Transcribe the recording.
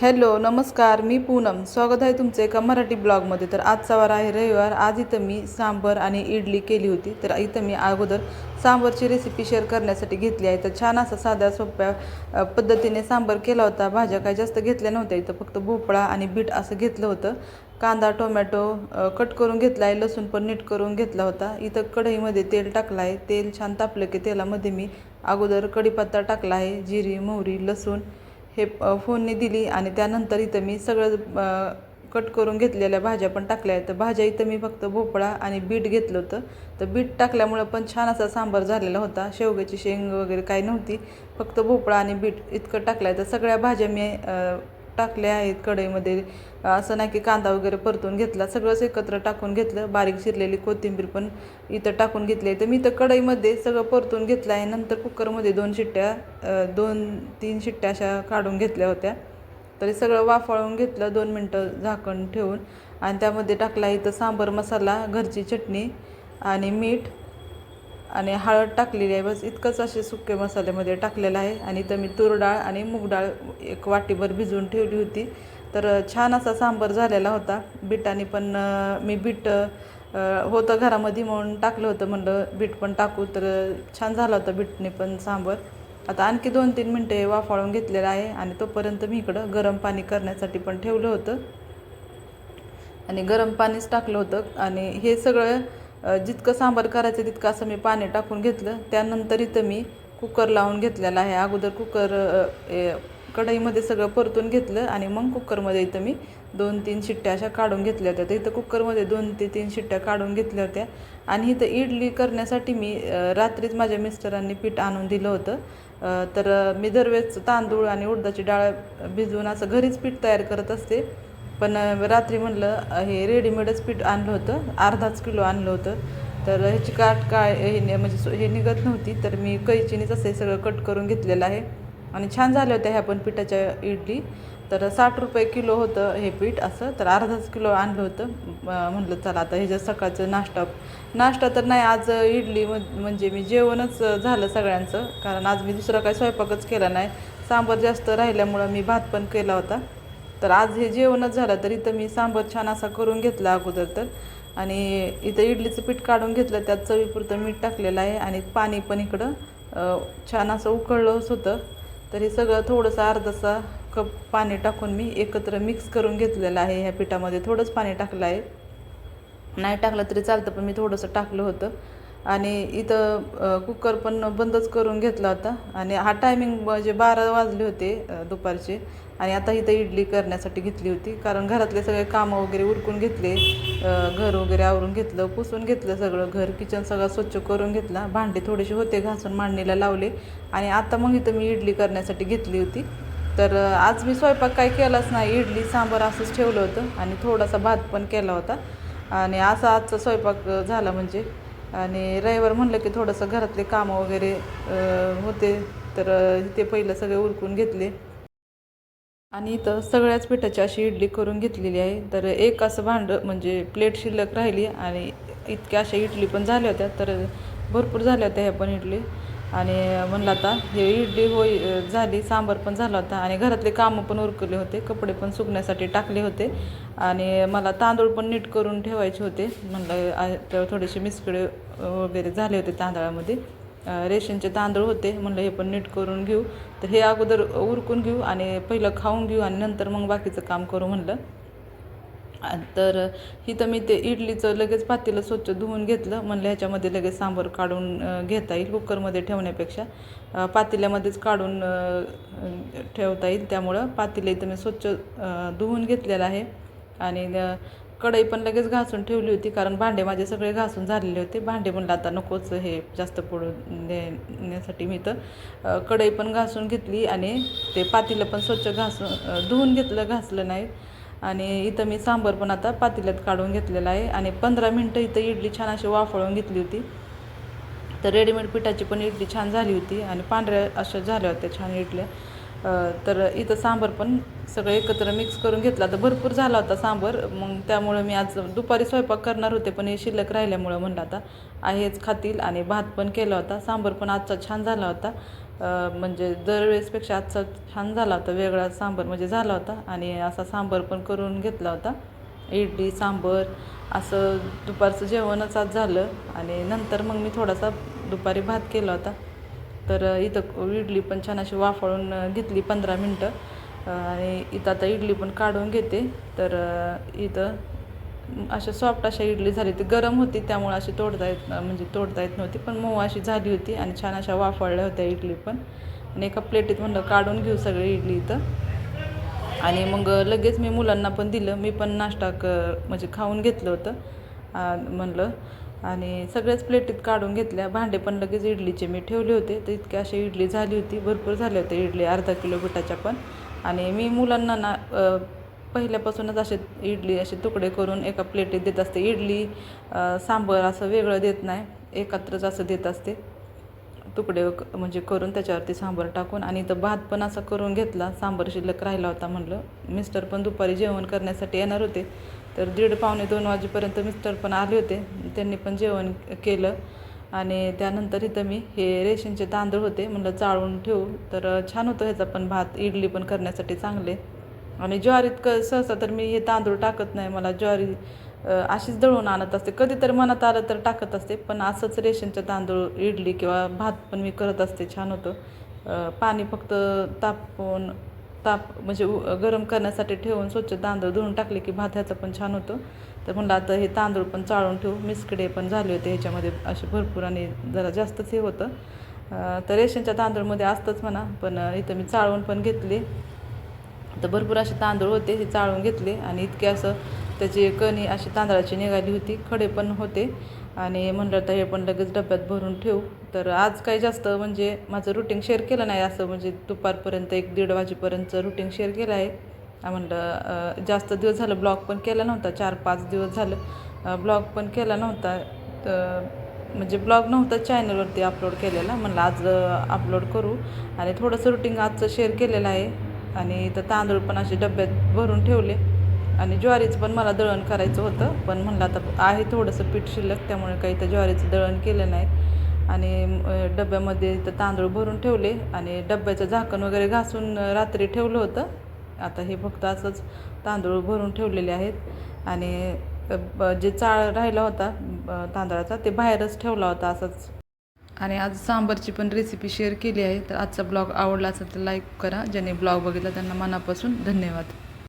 Hello नमस्कार मी पूनम. स्वागत आहे तुमचं एका मराठी ब्लॉगमध्ये. तर आजचा वार आहे रविवार. आज इथं मी सांबर आणि इडली केली होती. तर इथं मी अगोदर सांबरची रेसिपी शेअर करण्यासाठी घेतली आहे. तर छान असा साध्या सोप्या पद्धतीने सांबर केला होता. भाज्या काय जास्त घेतल्या नव्हत्या. इथं फक्त भोपळा आणि बीट असं घेतलं होतं. कांदा टोमॅटो कट करून घेतला आहे. लसूण पण नीट करून घेतला होता. इथं कढईमध्ये तेल टाकलं आहे. तेल छान तापलं की तेलामध्ये मी अगोदर कढीपत्ता टाकला आहे. जिरी मोहरी लसूण हे फोनने फोडणी दिली आणि त्यानंतर इथं मी सगळं कट करून घेतलेल्या भाज्या पण टाकल्या आहेत. तर भाज्या इथं मी फक्त भोपळा आणि बीट घेतलं होतं. तर बीट टाकल्यामुळं पण छान असा सांबार झालेला होता. शेवग्याची शेंग वगैरे काही नव्हती. फक्त भोपळा आणि बीट इतकं टाकलं आहे तर सगळ्या भाज्या मी टाकले आहेत कढईमध्ये. असं नाही की कांदा वगैरे परतून घेतला सगळंच एकत्र टाकून घेतलं. बारीक शिरलेली कोथिंबीर पण इथं टाकून घेतली. आहे तर मी तर कढईमध्ये सगळं परतून घेतलं आहे. नंतर कुकरमध्ये दोन शिट्ट्या दोन तीन शिट्ट्या अशा काढून घेतल्या होत्या. तरी सगळं वाफळून घेतलं दोन मिनटं झाकण ठेवून. आणि त्यामध्ये टाकला इथं सांबर मसाला घरची चटणी आणि मीठ. आणि हळद टाकलेली आहे. बस इतकंच असे सुके मसाल्यामध्ये टाकलेलं आहे. आणि तर मी तूर डाळ आणि मूग डाळ एक वाटीभर भिजवून ठेवली होती. तर छान असा सांबर झालेला होता. बीटाने पण मी बीट होतं घरामध्ये म्हणून टाकलं होतं. म्हणलं बीट पण टाकू. तर छान झाला होता बीटने पण सांबर. आता आणखी दोन तीन मिनटे वाफाळून घेतलेलं आहे. आणि तोपर्यंत मी इकडं गरम पाणी करण्यासाठी पण ठेवलं होतं. आणि गरम पाणीच टाकलं होतं. आणि हे सगळं जितकं सांबार करायचं तितकं असं मी पाणी टाकून घेतलं. त्यानंतर इथं मी कुकर लावून घेतलेला आहे. अगोदर कुकर ए, कढईमध्ये सगळं परतून घेतलं आणि मग कुकरमध्ये इथं मी दोन तीन शिट्ट्या अशा काढून घेतल्या होत्या. तर इथं कुकरमध्ये दोन ते तीन शिट्ट्या काढून घेतल्या होत्या. आणि इथं इडली करण्यासाठी मी रात्रीच माझ्या मिस्टरांनी पीठ आणून दिलं होतं. तर मी दरवेळेस तांदूळ आणि उडदाची डाळ भिजवून असं घरीच पीठ तयार करत असते. पण रात्री म्हणलं हे रेडीमेडच पीठ आणलं होतं अर्धाच किलो आणलं होतं. तर ह्याची काट काय हे म्हणजे हे निघत नव्हती तर मी कैचीनेच असं हे सगळं कट करून घेतलेलं आहे. आणि छान झाल्या होत्या ह्या पण पिठाच्या इडली. तर साठ रुपये किलो होतं हे पीठ असं तर अर्धाच किलो आणलं होतं. म्हणलं चला आता ह्याच्या सकाळचं नाश्ता नाश्ता तर नाही आज इडली म्हणजे मी जेवणच झालं सगळ्यांचं. कारण आज मी दुसरा काही स्वयंपाकच केला नाही. सांबार जास्त राहिल्यामुळं मी भात पण केला होता. तर आज हे जेवणच झालं तर इथं मी सांबर छान असा करून घेतला अगोदर तर. आणि इथं इडलीचं पीठ काढून घेतलं त्यात चवीपुरतं मीठ टाकलेलं आहे आणि पाणी पण इकडं छान असं उकळलंच होतं. तर हे सगळं थोडंसं अर्धासा कप पाणी टाकून मी एकत्र मिक्स करून घेतलेलं आहे. ह्या पिठामध्ये थोडंच पाणी टाकलं आहे. नाही टाकलं तरी चालतं पण मी थोडंसं टाकलं होतं. आणि इथं कुकर पण बंदच करून घेतला होता. आणि हा टायमिंग म्हणजे बारा वाजले होते दुपारचे. आणि आता इथं इडली करण्यासाठी घेतली होती. कारण घरातले सगळे कामं वगैरे उरकून घेतले. घर वगैरे आवरून घेतलं पुसून घेतलं सगळं. घर किचन सगळं स्वच्छ करून घेतला. भांडे थोडेसे होते घासून मांडणीला लावले. आणि आता मग इथं मी इडली करण्यासाठी घेतली होती. तर आज मी स्वयंपाक काही केलाच नाही. इडली सांबार असंच ठेवलं होतं. आणि थोडासा भात पण केला होता. आणि असा आजचा स्वयंपाक झाला म्हणजे आणि रविवार म्हणलं की थोडंसं घरातले कामं वगैरे होते. तर ते पहिलं सगळे उरकून घेतले. आणि इथं सगळ्याच पिठाची अशी इडली करून घेतलेली आहे. तर एक असं भांडं म्हणजे प्लेट शिल्लक राहिली आणि इतक्या अशा इडली पण झाल्या होत्या. तर भरपूर झाल्या होत्या ह्या पण इडली. आणि म्हणलं आता हे इडली होई झाली सांबार पण झाला होता आणि घरातले कामं पण उरकले होते कपडे पण सुकण्यासाठी टाकले होते आणि मला तांदूळ पण नीट करून ठेवायचे होते. म्हणलं तर थोडेसे मिसकडे वगैरे झाले होते तांदळामध्ये. रेशनचे तांदूळ होते म्हणलं हे पण नीट करून घेऊ. तर हे अगोदर उरकून घेऊ आणि पहिलं खाऊन घेऊ आणि नंतर मग बाकीचं काम करू म्हणलं. तर इथं मी ते इडलीचं लगेच पातेलं स्वच्छ धुवून घेतलं. म्हणलं ह्याच्यामध्ये लगेच सांबार काढून घेता येईल कुकरमध्ये ठेवण्यापेक्षा. पातेल्यामध्येच काढून ठेवता येईल. त्यामुळं पातेलं इथं मी स्वच्छ धुवून घेतलेलं आहे. आणि कढई पण लगेच घासून ठेवली होती कारण भांडे माझे सगळे घासून झालेले होते. भांडे म्हणलं आता नकोच हे जास्त पडू देण्यासाठी मी तर कढई पण घासून घेतली आणि ते पातेलं पण स्वच्छ घासून धुवून घेतलं घासलं नाही. आणि इथं मी सांबर पण आता पातेल्यात काढून घेतलेला आहे. आणि पंधरा मिनटं इथं इडली छान अशी वाफळून घेतली होती. तर रेडीमेड पिठाची पण इडली छान झाली होती आणि पांढऱ्या अशा झाल्या होत्या छान इडल्या. तर इथं सांबर पण सगळं एकत्र मिक्स करून घेतला. तर भरपूर झाला होता सांबर. मग त्यामुळं मी आज दुपारी स्वयंपाक करणार होते पण हे शिल्लक राहिल्यामुळं म्हणलं आता आहेच खातील. आणि भात पण केला होता. सांबर पण आजचा छान झाला होता. म्हणजे दरवेळेसपेक्षा आजचा छान झाला होता. वेगळा सांबर म्हणजे झाला होता. आणि असा सांबर पण करून घेतला होता. इडली सांबर असं दुपारचं जेवणच आज झालं. आणि नंतर मग मी थोडासा दुपारी भात केला होता. तर इथं इडली पण छान अशी वाफळून घेतली पंधरा मिनटं. आणि इथं आता इडली पण काढून घेते. तर इथं अशा सॉफ्ट अशा इडली झाली. ती गरम होती त्यामुळे अशी तोडता येत म्हणजे तोडता येत नव्हती पण मऊ अशी झाली होती आणि छान अशा वाफळल्या होत्या इडली पण. आणि एका प्लेटीत म्हणलं काढून घेऊ सगळी इडली इथं. आणि मग लगेच मी मुलांना पण दिलं. मी पण नाश्ता क म्हणजे खाऊन घेतलं होतं. म्हणलं आणि सगळ्याच प्लेटीत काढून घेतल्या. भांडे पण लगेच इडलीचे. मी ठेवले होते. तर इतके अशी इडली झाली होती. भरपूर झाले होते इडली. अर्धा किलो पिठाच्या पण. आणि मी मुलांना ना पहिल्यापासूनच असे इडली असे तुकडे करून एका प्लेटीत देत असते. इडली सांबर असं वेगळं देत नाही. एकत्रच असं देत असते. तुकडे क- म्हणजे करून त्याच्यावरती सांबर टाकून आणि इथं भात पण असा करून घेतला. सांबर शिल्लक राहिला होता म्हणलं. मिस्टर पण दुपारी जेवण करण्यासाठी येणार होते. तर दीड पावणे दोन वाजेपर्यंत मिस्टर पण आले होते. त्यांनी पण जेवण केलं. आणि त्यानंतर इथं मी हे रेशनचे तांदूळ होते म्हणलं चाळून ठेवू. तर छान होतं ह्याचा पण भात इडली पण करण्यासाठी चांगले. आणि ज्वारीत क सहसा तर मी हे तांदूळ टाकत नाही. मला ज्वारी अशीच दळून आणत असते. कधीतरी मनात आलं तर टाकत असते. पण असंच रेशनचं तांदूळ इडली किंवा भात पण मी करत असते. छान होतं. पाणी फक्त तापवून ताप म्हणजे उ- गरम करण्यासाठी ठेवून स्वच्छ तांदूळ धुवून टाकले की भात पण छान होतं. तर म्हणलं आता हे तांदूळ पण चाळून ठेवू. मिसकडे पण झाले होते ह्याच्यामध्ये असे भरपूर आणि जरा जास्तच हे होतं. तर रेशनच्या तांदूळमध्ये असतंच म्हणा पण इथं मी चाळून पण घेतले. तर भरपूर असे तांदूळ होते हे चाळून घेतले. आणि इतके असं त्याची कणी अशी तांदळाची निघाली होती खडे पण होते. आणि म्हणलं तर हे पण लगेच डब्यात भरून ठेवू. तर आज काही जास्त म्हणजे माझं रुटीन शेअर केलं नाही असं म्हणजे दुपारपर्यंत एक दीड वाजेपर्यंतचं रुटीन शेअर केलं आहे. म्हणलं जास्त दिवस झालं ब्लॉग पण केला नव्हता चार पाच दिवस झालं ब्लॉग पण केला नव्हता. तर म्हणजे ब्लॉग नव्हता चॅनलवरती अपलोड केलेला म्हणलं आज अपलोड करू. आणि थोडंसं रुटीन आजचं शेअर केलेलं आहे. आणि इथं तांदूळ पण असे डब्यात भरून ठेवले. आणि ज्वारीचं पण मला दळण करायचं होतं पण म्हणलं आता आहे थोडंसं पीठ शिल्लक त्यामुळे काही तर ज्वारीचं दळण केलं नाही. आणि डब्यामध्ये इथं तांदूळ भरून ठेवले आणि डब्याचं झाकण वगैरे घासून रात्री ठेवलं होतं. आता हे फक्त असंच तांदूळ भरून ठेवलेले आहेत. आणि जे चाळ राहिला होता तांदळाचा ते बाहेरच ठेवला होता असंच. आणि आज सांबारची पण रेसिपी शेअर केली आहे. तर आजचा ब्लॉग आवडला असेल तर लाईक करा. ज्याने ब्लॉग बघितला त्यांना मनापासून धन्यवाद.